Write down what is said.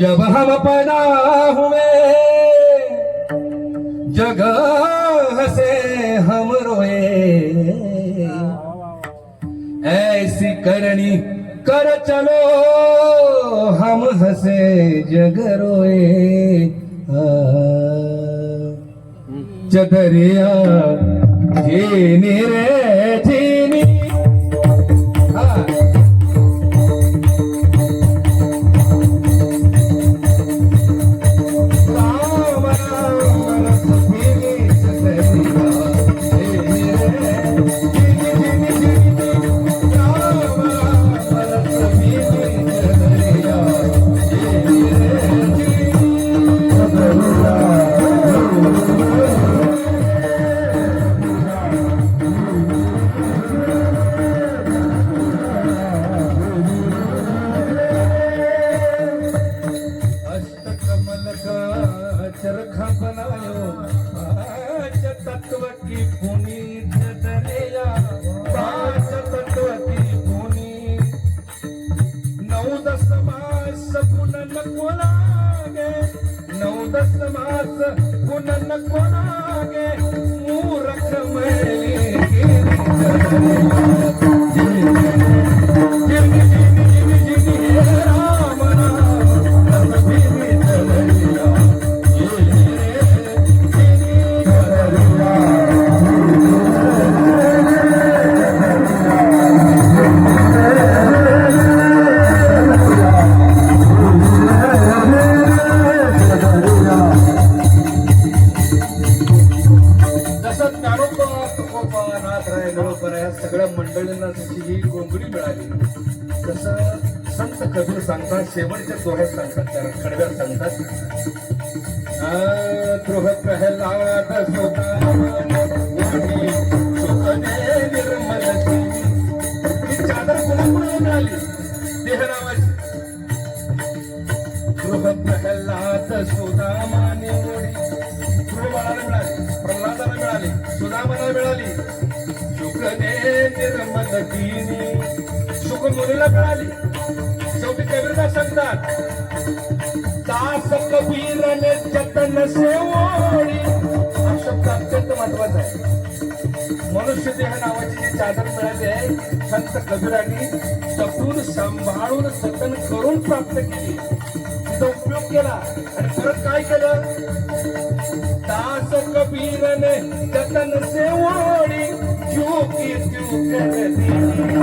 जब हम पैदा हुए जगह से हम रोए। ऐसी करनी कर चलो हम हसे जग रोए। आ, चदरिया जीनी तत्व की पुनीत दरिया पांच तत्व नऊ दस मास पुनन कोणागे नऊ दस मास पुनन कोणागे मूरख मैली नाथ नाथराय गडोबा या सगळ्या मंडळींना जशी ही गोंगडी मिळाली. तसं संत कबीर सांगतात शेवटच्या दोह्यात सांगतात त्या कडव्यात सांगतात. अं, प्रहलाद ही चादर मिळाली देह नावाची सुदामाने निर्मल दिनी मुलीला मिळाली शेवटी सांगतात दास कबीरने जतन हा शब्द अत्यंत महत्त्वाचा आहे मनुष्य देह नावाची जी चादर मिळाली आहे संत कबीरांनी जपून सांभाळून जतन करून प्राप्त केली तिचा उपयोग केला आणि परत काय केलं दास कबीरने जतन सेवोडी क्यों की क्यों कर दी